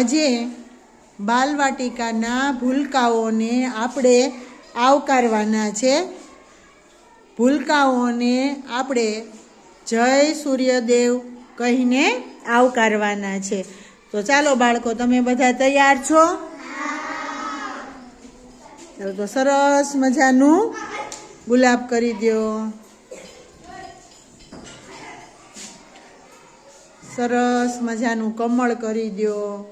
આજે બાલવાટિકાના ભૂલકાઓને આપણે આવકારવાના છે. ભૂલકાઓને આપણે જય સૂર્યદેવ કહીને આવકારવાના છે. તો ચાલો બાળકો, તમે બધા તૈયાર છો? ચાલો તો સરસ મજાનું ગુલાબ કરી દો. સરસ મજાનું કમળ કરી દો.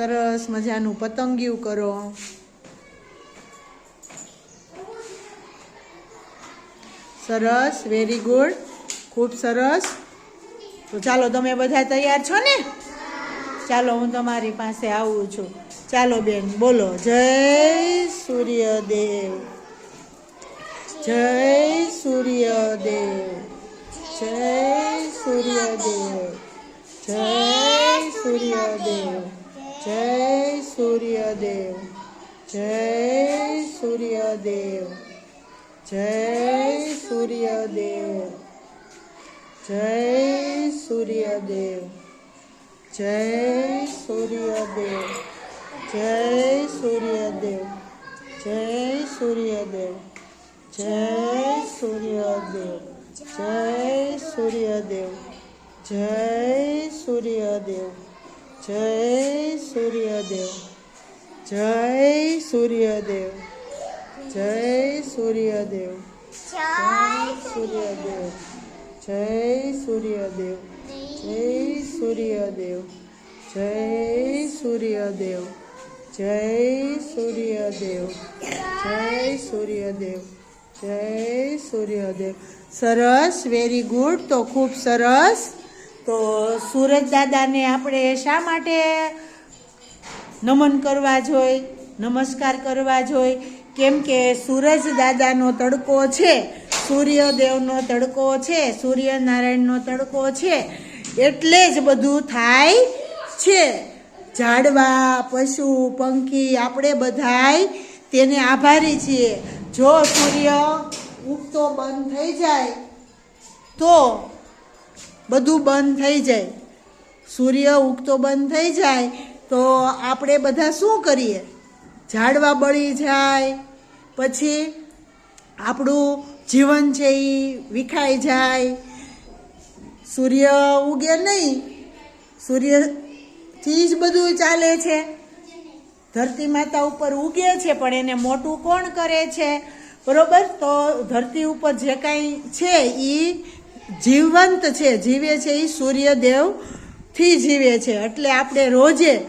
સરસ મજાનું પતંગિયું કરો. સરસ વેરી ગુડ ખૂબ સરસ. તો ચાલો, તમે બધા તૈયાર છો ને? ચાલો, હું તમારી પાસે આવું છું. ચાલો બેન, બોલો, જય સૂર્યદેવ. જય સૂર્યદેવ. જય સૂર્યદેવ. જય સૂર્યદેવ. જય સૂર્યદેવ જય સૂર્યદેવ જય સૂર્યદેવ જય સૂર્યદેવ જય સૂર્યદેવ જય સૂર્યદેવ જય સૂર્યદેવ જય સૂર્યદેવ જય સૂર્યદેવ જય સૂર્યદેવ. જય સૂર્યદેવ જય સૂર્યદેવ જય સૂર્યદેવ જય સૂર્યદેવ જય સૂર્યદેવ જય સૂર્યદેવ જય સૂર્યદેવ જય સૂર્યદેવ જય સૂર્યદેવ જય સૂર્યદેવ. સરસ વેરી ગુડ તો ખૂબ સરસ. તો સુરજ દાદાને આપણે શા માટે નમન કરવા જોઈ, નમસ્કાર કરવા જોઈ? કેમ કે સૂરજ દાદાનો તડકો છે, સૂર્યદેવનો તડકો છે, સૂર્યનારાયણનો તડકો છે, એટલે જ બધું થાય છે. ઝાડવા, પશુ, પંખી, આપણે બધાય તેને આભારી છીએ. જો સૂર્ય ઉગતો બંધ થઈ જાય, તો બધું બંધ થઈ જાય. સૂર્ય ઉગતો બંધ થઈ જાય તો આપણે બધા શું કરીએ? ઝાડવા બળી જાય. પછી આપણું જીવન છે એ વિખાઈ જાય. સૂર્ય ઉગે નહીં. સૂર્યથી જ બધું ચાલે છે. ધરતી માતા ઉપર ઉગે છે, પણ એને મોટું કોણ કરે છે? બરોબર? તો ધરતી ઉપર જે કાંઈ છે એ જીવંત છે, જીવે છે એ સૂર્યદેવથી જીવે છે. એટલે આપણે રોજે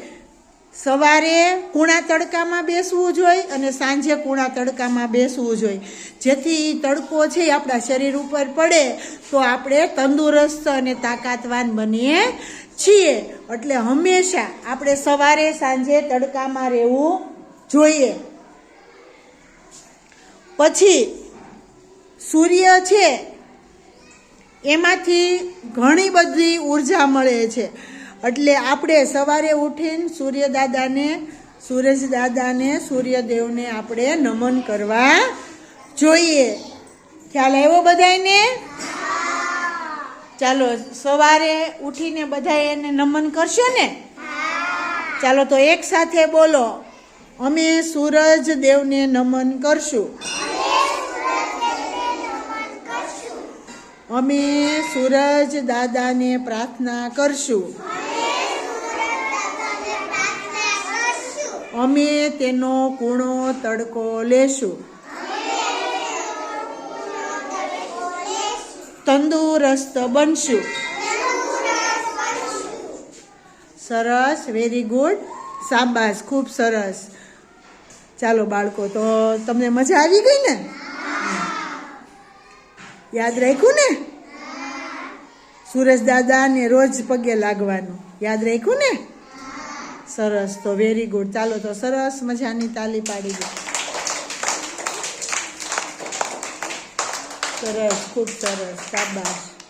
સવારે કૂણા તડકામાં બેસવું જોઈએ અને સાંજે કૂણા તડકામાં બેસવું જોઈએ. જેથી એ તડકો છે આપણા શરીર ઉપર પડે તો આપણે તંદુરસ્ત અને તાકાતવાન બનીએ છીએ. એટલે હંમેશા આપણે સવારે સાંજે તડકામાં રહેવું જોઈએ. પછી સૂર્ય છે એમાંથી ઘણી બધી ઊર્જા મળે છે. એટલે આપણે સવારે ઉઠીને સૂર્યદાદાને સૂરજદાદાને સૂર્યદેવને આપણે નમન કરવા જોઈએ. ખ્યાલ આવ્યો બધાને ચાલો, સવારે ઉઠીને બધા એને નમન કરશો ને? ચાલો, તો એક સાથે બોલો. અમે સૂરજ દેવને નમન કરશું. અમે સૂરજ દાદાને પ્રાર્થના કરશું. અમે તેનો કૂણો તડકો લેશું. તંદુરસ્ત બનશું. સરસ વેરી ગુડ સાબાસ ખૂબ સરસ. ચાલો બાળકો, તો તમને મજા આવી ગઈ ને? યાદ રાખ્યું ને? સુરેશ દાદાને રોજ પગે લાગવાનું. યાદ રાખ્યું ને? સરસ, તો વેરી ગુડ ચાલો, તો સરસ મજાની તાલી પાડી દો. સરસ, ખૂબ સરસ. શાબાશ.